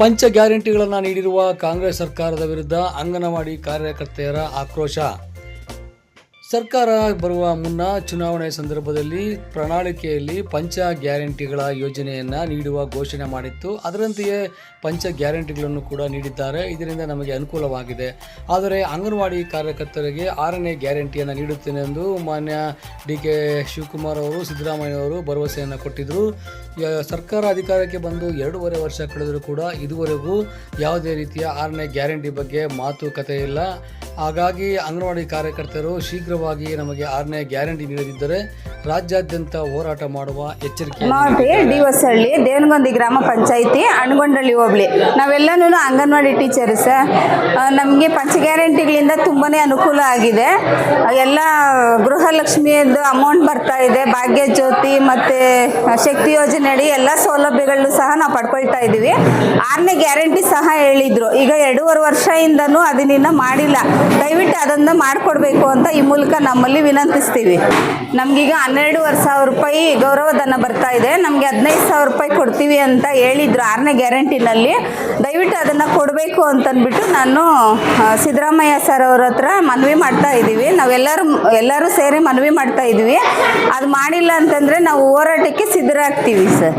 ಪಂಚ ಗ್ಯಾರಂಟಿಗಳನ್ನು ನೀಡಿರುವ ಕಾಂಗ್ರೆಸ್ ಸರ್ಕಾರದ ವಿರುದ್ಧ ಅಂಗನವಾಡಿ ಕಾರ್ಯಕರ್ತೆಯರ ಆಕ್ರೋಶ. ಸರ್ಕಾರ ಬರುವ ಮುನ್ನ ಚುನಾವಣೆ ಸಂದರ್ಭದಲ್ಲಿ ಪ್ರಣಾಳಿಕೆಯಲ್ಲಿ ಪಂಚ ಗ್ಯಾರಂಟಿಗಳ ಯೋಜನೆಯನ್ನು ನೀಡುವ ಘೋಷಣೆ ಮಾಡಿತ್ತು. ಅದರಂತೆಯೇ ಪಂಚ ಗ್ಯಾರಂಟಿಗಳನ್ನು ಕೂಡ ನೀಡಿದ್ದಾರೆ. ಇದರಿಂದ ನಮಗೆ ಅನುಕೂಲವಾಗಿದೆ. ಆದರೆ ಅಂಗನವಾಡಿ ಕಾರ್ಯಕರ್ತರಿಗೆ ಆರನೇ ಗ್ಯಾರಂಟಿಯನ್ನು ನೀಡುತ್ತೇನೆ ಎಂದು ಮಾನ್ಯ ಡಿ ಕೆ ಶಿವಕುಮಾರ್ ಅವರು, ಸಿದ್ದರಾಮಯ್ಯ ಅವರು ಭರವಸೆಯನ್ನು ಕೊಟ್ಟಿದ್ದರು ಸರ್ಕಾರ ಅಧಿಕಾರಕ್ಕೆ ಬಂದು ಎರಡೂವರೆ ವರ್ಷ ಕಳೆದರೂ ಕೂಡ ಇದುವರೆಗೂ ಯಾವುದೇ ರೀತಿಯ ಆರನೇ ಗ್ಯಾರಂಟಿ ಬಗ್ಗೆ ಮಾತುಕತೆ ಇಲ್ಲ. ಹಾಗಾಗಿ ಅಂಗನವಾಡಿ ಕಾರ್ಯಕರ್ತರು ಶೀಘ್ರವಾಗಿ ನಮಗೆ ಆರನೇ ಗ್ಯಾರಂಟಿ ನೀಡದಿದ್ದರೆ ರಾಜ್ಯಾದ್ಯಂತ ಹೋರಾಟ ಮಾಡುವ ಎಚ್ಚರಿಕೆ ಡಿ ಹೊಸಳ್ಳಿ ದೇವನಗೊಂದಿ ಗ್ರಾಮ ಪಂಚಾಯಿತಿ ಅಣಗೊಂಡಳ್ಳಿ ಹೋಬಳಿ. ನಾವೆಲ್ಲನೂ ಅಂಗನವಾಡಿ ಟೀಚರ್ ಸರ್ ನಮಗೆ ಪಂಚ ಗ್ಯಾರಂಟಿಗಳಿಂದ ತುಂಬಾ ಅನುಕೂಲ ಆಗಿದೆ. ಎಲ್ಲ ಗೃಹಲಕ್ಷ್ಮಿಯದ್ದು ಅಮೌಂಟ್ ಬರ್ತಾ ಇದೆ. ಭಾಗ್ಯ ಜ್ಯೋತಿ ಮತ್ತು ಶಕ್ತಿ ಯೋಜನೆ ಅಡಿ ಎಲ್ಲ ಸೌಲಭ್ಯಗಳನ್ನು ಸಹ ನಾವು ಪಡ್ಕೊಳ್ತಾ ಇದ್ದೀವಿ. ಆರನೇ ಗ್ಯಾರಂಟಿ ಸಹ ಹೇಳಿದರು. ಈಗ ಎರಡೂವರೆ ವರ್ಷದಿಂದನೂ ಅದನ್ನ ಮಾಡಿಲ್ಲ. ದಯವಿಟ್ಟು ಅದನ್ನು ಮಾಡಿಕೊಡ್ಬೇಕು ಅಂತ ಈ ಮೂಲಕ ನಮ್ಮಲ್ಲಿ ವಿನಂತಿಸ್ತೀವಿ. ನಮಗೀಗ ಹನ್ನೆರಡೂವರೆ ಸಾವಿರ ರೂಪಾಯಿ ಗೌರವಧನ ಬರ್ತಾ ಇದೆ. ನಮಗೆ ಹದಿನೈದು ಸಾವಿರ ರೂಪಾಯಿ ಕೊಡ್ತೀವಿ ಅಂತ ಹೇಳಿದ್ರು. ಆರನೇ ಗ್ಯಾರಂಟಿನಲ್ಲಿ. ದಯವಿಟ್ಟು ಅದನ್ನು ಕೊಡಬೇಕು ಅಂತಂದ್ಬಿಟ್ಟು ನಾನು ಸಿದ್ದರಾಮಯ್ಯ ಸರ್ ಅವ್ರ ಹತ್ರ ಮನವಿ ಮಾಡ್ತಾ ಇದ್ದೀವಿ. ನಾವೆಲ್ಲರೂ, ಎಲ್ಲರೂ ಸೇರಿ ಮನವಿ ಮಾಡ್ತಾ ಇದ್ದೀವಿ. ಅದು ಮಾಡಿಲ್ಲ ಅಂತಂದರೆ ನಾವು ಹೋರಾಟಕ್ಕೆ ಸಿದ್ಧರಾಗ್ತೀವಿ ಸರ್.